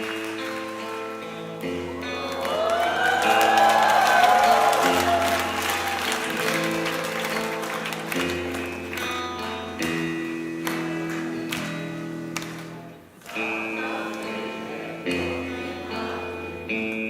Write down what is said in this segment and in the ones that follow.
Thank mm -hmm. you.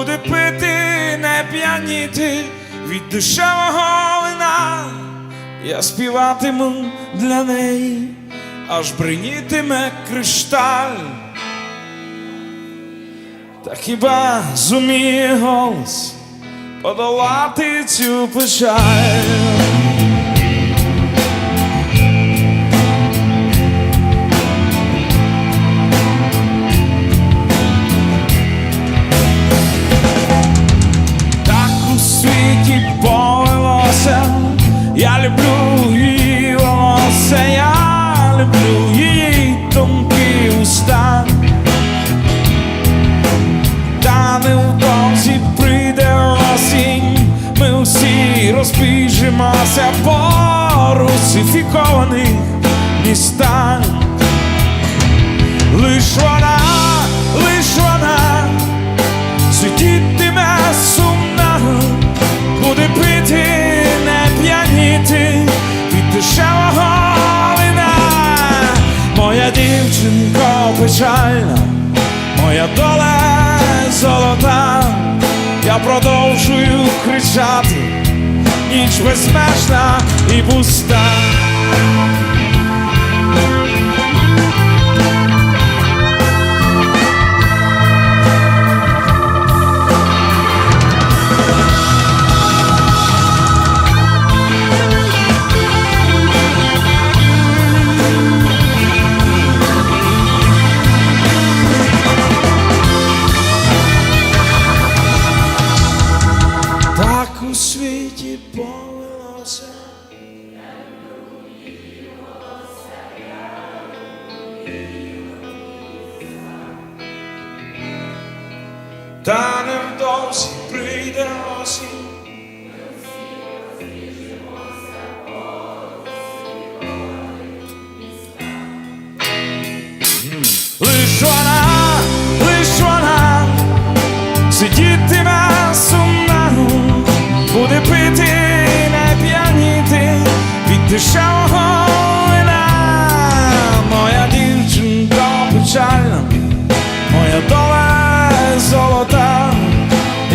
буде пити, не п'яніти від дешевого вина. Я співатиму для неї, аж бринітиме кришталь. Та хіба зуміє голос подолати цю печаль? Тонкі уста. Та невдовзі прийде осінь, ми всі розбіжимося по русифікованих містах. Лиш вона, печальна, моя доля золота, я продовжую кричати, ніч безмежна і пуста. Та невдовзі прийде осінь. Лиш вона, лиш вона сидітиме сумна, буде пити, не п'яніти від дешевого